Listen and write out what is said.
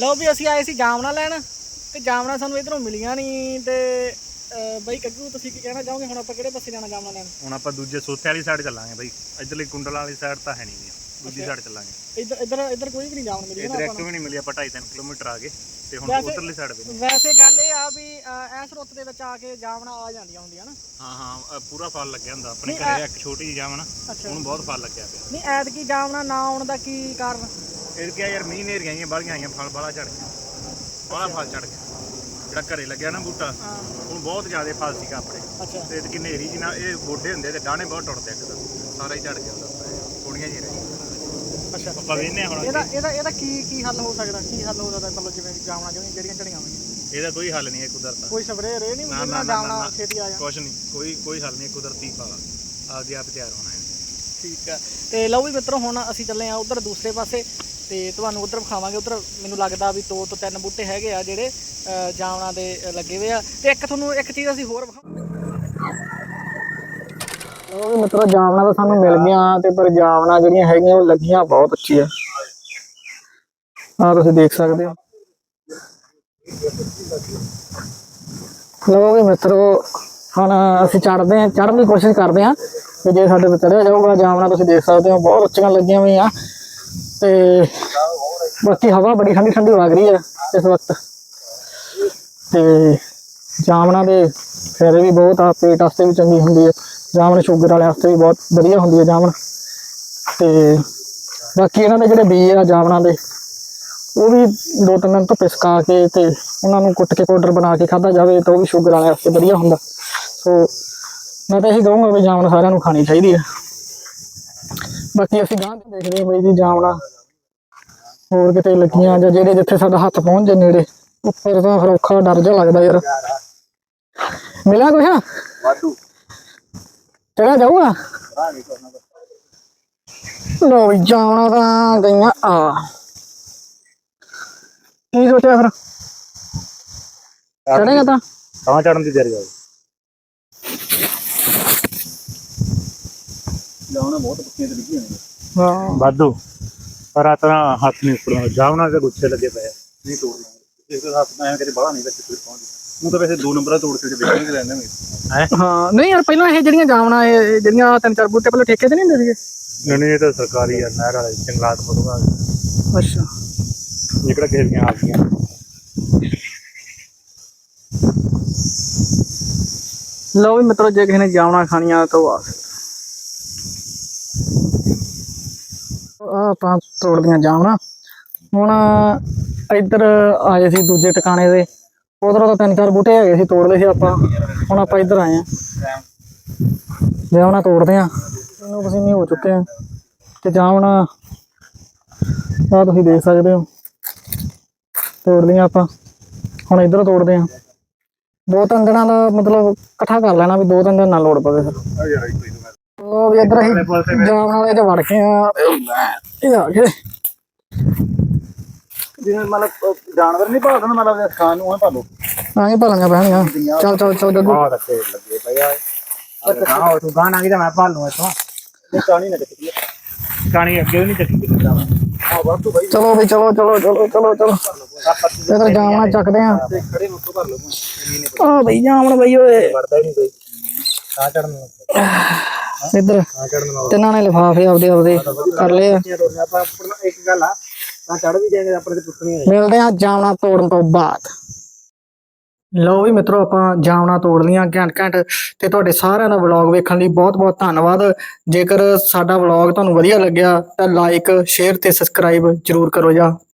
ਲਓ ਵੀ ਅਸੀਂ ਆਏ ਸੀ ਜਾਮਣਾ ਲੈਣ ਤੇ ਜਾਮਣਾ ਸਾਨੂੰ ਇਧਰੋਂ ਮਿਲੀਆਂ ਨਹੀਂ ਤੇ ਅਹ, ਬਾਈ ਕੱਗੂ ਤੁਸੀਂ ਕੀ ਕਹਿਣਾ ਚਾਹੋਗੇ? ਹੁਣ ਆਪਾਂ ਕਿਹੜੇ ਪਾਸੇ ਜਾਣਾ ਜਾਮਣਾ ਲੈਣ? ਹੁਣ ਆਪਾਂ ਦੂਜੇ ਸੋਥੇ ਵਾਲੀ ਸਾਈਡ ਚੱਲਾਂਗੇ ਬਾਈ। ਇਧਰਲੀ ਕੁੰਡਲ ਵਾਲੀ ਸਾਈਡ ਤਾਂ ਹੈ ਨਹੀਂ ਗੀ। ਦੂਜੀ ਸਾਈਡ ਚੱਲਾਂਗੇ। ਇੱਧਰ ਇੱਧਰ ਇੱਧਰ ਕੋਈ ਵੀ ਨਹੀਂ ਜਾਮਣ ਮਿਲੀ ਨਾ ਆਪਾਂ ਇੱਕ ਵੀ ਨਹੀਂ ਮਿਲੀ ਆਪਾਂ 2.5 ਕਿਲੋਮੀਟਰ ਆ ਗਏ ਤੇ ਹੁਣ ਵੈਸੇ- ਉਧਰਲੀ ਸਾਈਡ ਵੀ। ਵੈਸੇ ਗੱਲ ਇਹ ਆ ਵੀ ਅਹ, ਇਸ ਰੁੱਤ ਦੇ ਵਿੱਚ ਆ ਕੇ ਜਾਮਣਾ ਆ ਜਾਂਦੀਆਂ ਹੁੰਦੀਆਂ ਨਾ। ਹਾਂ ਹਾਂ ਅ, ਪੂਰਾ ਫਲ ਲੱਗਿਆ ਹੁੰਦਾ ਆਪਣੇ ਨਹੀਂ, ਘਰੇ। ਇੱਕ ਛੋਟੀ ਜਿਹੀ ਅੱਛਾ। ਉਹਨੂੰ ਬਹੁਤ ਫਲ ਲੱਗਿਆ ਪਿਆ। ਨਹੀਂ ਐਤਕੀ ਜਾਮਣਾ ਨਾ ਆਉਣ ਦਾ ਕੀ ਕਾਰਨ? ਇਹ ਕਿਹਾ ਯਾਰ ਮੀਂਹ ਨੇਰੀਆਂ ਆਈਆਂ ਬਾਲੀਆਂ ਆਈਆਂ ਫਲ ਬਾਲਾ ਝੜ ਗਿਆ। ਬਾਲਾ ਫਲ ਝੜ ਗਿਆ। ਜਿਹੜਾ ਘਰੇ ਲੱਗਿਆ ਨਾ ਬੂਟਾ ਹੁਣ ਬਹੁਤ ਜ਼ਿਆਦਾ ਫਲ ਸੀਗਾ ਆਪਣੇ। ਤੇ ਕਿ ਨੇਰੀ ਜੀ ਨਾਲ ਇਹ ਗੋਡੇ ਹੁੰਦੇ ਤੇ ਡਾਣੇ ਬਹੁਤ ਟੁੱਟਦੇ ਇੱਕਦਮ ਸਾਰਾ ਹੀ ਝੜ ਗਿਆ ਉਹਦਾ। ਥੋੜੀਆਂ ਜਿਹੀ ਰਹਿ ਅੱਛਾ। ਆਪਾਂ ਵੇਨੇ ਹੁਣ ਇਹਦਾ ਇਹਦਾ ਇਹਦਾ ਕੀ ਕੀ ਹੱਲ ਹੋ ਸਕਦਾ? ਕੀ ਹੱਲ ਹੋ ਸਕਦਾ? ਮਤਲਬ ਜਿਵੇਂ ਜਾਮਣਾ ਜਿਹੜੀਆਂ ਜਿਹੜੀਆਂ ਝੜੀਆਂ ਹੋਈਆਂ। ਇਹਦਾ ਕੋਈ ਹੱਲ ਨਹੀਂ ਹੈ ਕੁਦਰਤ ਦਾ। ਕੋਈ ਸਪਰੇਅ ਰੇ ਨਹੀਂ ਨਾ, ਜਾਮਣਾ। ਛੇਤੀ ਆ ਜਾ ਕੁਛ ਨਹੀਂ। ਕੋਈ ਕੋਈ ਹੱਲ ਨਹੀਂ ਕੁਦਰਤੀ ਫਲ। ਆਪਦੇ ਆਪ ਤਿਆਰ ਹੋਣਾ ਹੈ ਠੀਕ ਆ। ਤੇ ਲਓ ਵੀ ਮਿੱਤਰੋ ਹੁਣ ਅਸੀਂ ਚੱਲੇ ਆ ਉਧਰ ਦੂਸਰੇ ਪਾਸੇ। ਤੇ ਤੁਹਾਨੂੰ ਉਧਰ ਵਿਖਾਵਾਂਗੇ, ਉਧਰ ਮੈਨੂੰ ਲੱਗਦਾ ਵੀ ਦੋ ਤੋਂ ਤਿੰਨ ਬੂਟੇ ਹੈਗੇ ਆ ਜਿਹੜੇ ਜਾਮਣਾ ਦੇ ਲੱਗੇ ਹੋਏ ਆ। ਤੇ ਇੱਕ ਤੁਹਾਨੂੰ ਇੱਕ ਚੀਜ਼ ਅਸੀਂ ਹੋਰ ਵਿਖਾਵਾਂਗੇ ਉਹ ਵੀ ਮਿੱਤਰੋ, ਜਾਮਣਾ ਤਾਂ ਸਾਨੂੰ ਮਿਲ ਗਿਆ ਤੇ ਪਰ ਜਾਮਣਾ ਜਿਹੜੀਆਂ ਹੈਗੀਆਂ, ਉਹ ਲੱਗੀਆਂ ਬਹੁਤ ਅੱਛੀਆਂ। ਆ ਤੁਸੀਂ ਦੇਖ ਸਕਦੇ ਹੋ। ਲਓ ਵੀ ਮਿੱਤਰੋ, ਹੁਣ ਅਸੀਂ ਚੜਦੇ ਹਾਂ ਚੜਨ ਦੀ ਕੋਸ਼ਿਸ਼ ਕਰਦੇ ਹਾਂ, ਤੇ ਜੇ ਸਾਡੇ ਤੇ ਚੜਿਆ ਜਾਊਗਾ, ਜਾਮਣਾ ਤੁਸੀਂ ਦੇਖ ਸਕਦੇ ਹੋ, ਬਹੁਤ ਅੱਛੀਆਂ ਲੱਗੀਆਂ ਹੋਈਆਂ। ਤੇ ਬਾਕੀ ਹਵਾ ਬੜੀ ਠੰਡੀ ਠੰਡੀ ਵਗ ਰਹੀ ਹੈ ਇਸ ਵਕਤ। ਤੇ ਜਾਮਣਾ ਦੇ ਫਾਇਦੇ ਵੀ ਬਹੁਤ ਆ, ਪੇਟ ਵਾਸਤੇ ਵੀ ਚੰਗੀ ਹੁੰਦੀ ਹੈ। ਜਾਮਣ ਸ਼ੂਗਰ ਵਾਲੇ ਵਾਸਤੇ ਵੀ ਬਹੁਤ ਵਧੀਆ ਹੁੰਦੀ ਹੈ ਜਾਮਣ। ਤੇ ਬਾਕੀ ਇਹਨਾਂ ਦੇ ਜਿਹੜੇ ਬੀਜ ਆ ਜਾਮਣਾ ਦੇ, ਉਹ ਵੀ ਦੋ ਤਿੰਨ ਦਿਨ ਤੋਂ ਪਿਸਕਾ ਕੇ ਤੇ ਉਹਨਾਂ ਨੂੰ ਕੁੱਟ ਕੇ ਪਾਊਡਰ ਬਣਾ ਕੇ ਖਾਧਾ ਜਾਵੇ ਤਾਂ ਉਹ ਵੀ ਸ਼ੂਗਰ ਵਾਲਿਆਂ ਵਾਸਤੇ ਵਧੀਆ ਹੁੰਦਾ। ਸੋ ਮੈਂ ਤਾਂ ਇਹੀ ਕਹੂੰਗਾ ਵੀ ਜਾਮਣ ਸਾਰਿਆਂ ਨੂੰ ਖਾਣੀ ਚਾਹੀਦੀ ਹੈ। ਬਾਕੀ ਅਸੀਂ ਗਾਂ ਤੇ ਦੇਖਦੇ ਹਾਂ ਬਈ ਜੀ ਜਾਮਣਾ। ਹੋਰ ਕਿਤੇ ਲੱਗੀਆਂ ਜਾਂ ਜਿਹੜੇ ਜਿੱਥੇ ਸਾਡਾ ਹੱਥ ਪਹੁੰਚ ਜੇ ਨੇੜੇ ਉੱਪਰ ਤਾਂ ਫਿਰ ਔਖਾ ਡਰ ਜਿਹਾ ਲੱਗਦਾ ਯਾਰ। ਮਿਲਿਆ ਕੁਛ? ਵਾਧੂ। ਚੜਾ ਜਾਊਗਾ? ਲੋ ਵੀ ਜਾਣਾ ਤਾਂ ਗਈਆਂ ਆ। ਕੀ ਸੋਚਿਆ ਫਿਰ? ਚੜੇਗਾ ਤਾਂ? ਤਾਂ ਚੜਨ ਦੀ ਤਿਆਰੀ ਆ। ਜਾਉਣਾ ਬਹੁਤ ਪੱਕੀਆਂ ਤੇ ਲੱਗੀ ਹੋਣੀ ਹਾਂ। ਵਾਧੂ। ਪਰ ਆ ਤਾਂ ਹੱਥ ਨਹੀਂ ਉੱਪਰੋਂ ਜਾਵਣਾ ਦੇ ਗੁੱਛੇ ਲੱਗੇ ਪਏ ਆ। ਨਹੀਂ ਤੋੜਨਾ ਇਸ ਦੇ ਹੱਥ ਮੈਂ ਕਦੇ ਬਾਹਲਾ ਨਹੀਂ ਵਿੱਚ ਫਿਰ ਪਹੁੰਚ ਉਹ ਤਾਂ ਵੈਸੇ ਦੋ ਨੰਬਰਾਂ ਤੋੜ ਕੇ ਵੇਚਣੇ ਰਹਿੰਦੇ ਨੇ ਹੈ? ਹਾਂ ਨਹੀਂ ਯਾਰ ਪਹਿਲਾਂ ਇਹ ਜਿਹੜੀਆਂ ਜਾਮਣਾ ਇਹ ਇਹ ਜਿਹੜੀਆਂ ਤਿੰਨ ਚਾਰ ਬੂਟੇ ਪਹਿਲਾਂ ਠੇਕੇ ਤੇ ਨਹੀਂ ਹੁੰਦੇ ਸੀਗੇ? ਨਹੀਂ ਇਹ ਤਾਂ ਸਰਕਾਰੀ ਆ ਨਹਿਰ ਵਾਲੇ ਜੰਗਲਾਤ ਬੜੂਗਾ ਅੱਛਾ। ਇਹ ਕਿਹੜਾ ਕਿਸੇ ਦੀਆਂ ਆਪ ਦੀਆਂ? ਲਓ ਵੀ ਮਿੱਤਰੋ ਜੇ ਕਿਸੇ ਨੇ ਜਾਮਣਾ ਖਾਣੀਆਂ ਤਾਂ ਉਹ ਆ ਆ ਆਪਾਂ ਤੋੜਦੀਆਂ ਜਾਮਣਾ ਹੁਣ ਇੱਧਰ ਆਏ ਸੀ ਦੂਜੇ ਟਿਕਾਣੇ ਦੇ ਉਧਰੋਂ ਤਾਂ ਤਿੰਨ ਚਾਰ ਬੂਟੇ ਹੈਗੇ ਸੀ ਤੋੜ ਲਏ ਸੀ ਆਪਾਂ। ਹੁਣ ਆਪਾਂ ਇੱਧਰ ਆਏ ਆ ਜਾਮਣਾ ਤੋੜਦੇ ਆ ਇਹਨੂੰ ਤੁਸੀਂ ਨਹੀਂ ਹੋ ਚੁੱਕੇ ਆ। ਤੇ ਜਾਮਣਾ ਆ ਤੁਸੀਂ ਦੇਖ ਸਕਦੇ ਹੋ। ਤੋੜ ਲਈਆਂ ਆਪਾਂ। ਹੁਣ ਇੱਧਰ ਤੋੜਦੇ ਆ ਦੋ ਤਿੰਨ ਦਿਨਾਂ ਦਾ ਮਤਲਬ ਇਕੱਠਾ ਕਰ ਲੈਣਾ ਵੀ ਦੋ ਤਿੰਨ ਦਿਨ ਨਾ ਲੋੜ ਪਵੇ ਫਿਰ। ਉਹ ਵੀ ਇੱਧਰ ਅਸੀਂ ਜਾਮ ਵਾਲੇ ਚ ਵੜ ਕੇ ਆ। ਇਹ ਆ ਗਏ ਜਿਵੇਂ ਮਤਲਬ ਜਾਨਵਰ ਨਹੀਂ ਭਾਲਦਾ ਮਤਲਬ ਖਾਣ ਨੂੰ ਹੈ ਭਾਲੋ। ਆਏ ਭਾਲੀਆਂ ਪੈਣੀਆਂ ਚੱਲ ਚੱਲ ਚੱਲ ਗੱਗੂ ਆਹ ਤਾਂ ਫੇਰ ਲੱਗੇ ਪਏ ਆ। ਗਾਂ ਹੋ ਤੂੰ ਗਾਂ ਨਾ ਕਿ ਮੈਂ ਭਾਲੂ ਇਥੋਂ। ਇਹ ਕਾਣੀ ਨਾ ਚੱਕੀ ਕਾਣੀ ਅੱਗੇ ਨਹੀਂ ਚੱਕੀ ਕਿੱਦਾਂ ਆ ਵਾਧੂ ਬਾਈ। ਚਲੋ ਵੀ ਚਲੋ ਚਲੋ ਚਲੋ ਚਲੋ ਚਲੋ। ਇੱਧਰ ਜਾਮਣਾ ਚੱਕਦੇ ਆ। ਖੜੇ ਮੁੱਕ ਭਰ ਲਓ ਆ ਬਈ ਜਾਮਣ ਬਈ ਓਏ। ਵੜਦਾ ਹੀ ਨਹੀਂ ਕੋਈ। ਆ ਚੜਨ ਨੂੰ। ਇੱਧਰ ਤਿੰਨਾਂ ਨੇ ਲਿਫਾਫੇ ਆਪਦੇ ਆਪਦੇ ਕਰ ਲਏ ਆ। ਇੱਕ ਗੱਲ ਆ ਚੜ ਵੀ ਜਾਏਗਾ ਆਪਣੇ ਤੇ ਪੁੱਛਣੀ ਮਿਲਦੇ ਆ ਜਾਮਣਾ ਤੋੜਨ ਤੋਂ ਬਾਅਦ। ਲਓ ਵੀ ਮਿੱਤਰੋ, ਆਪਾਂ ਜਾਮਣਾ ਤੋੜ ਲੀਆਂ ਘੈਂਟ ਘੈਂਟ ਤੇ ਤੁਹਾਡੇ ਸਾਰਿਆਂ ਦਾ ਵਲੌਗ ਵੇਖਣ ਲਈ ਬਹੁਤ ਬਹੁਤ ਧੰਨਵਾਦ। ਜੇਕਰ ਸਾਡਾ ਵਲੌਗ ਤੁਹਾਨੂੰ ਵਧੀਆ ਲੱਗਿਆ ਤਾਂ ਲਾਈਕ ਸ਼ੇਅਰ ਤੇ ਸਬਸਕ੍ਰਾਈਬ ਜਰੂਰ ਕਰੋ ਜਾ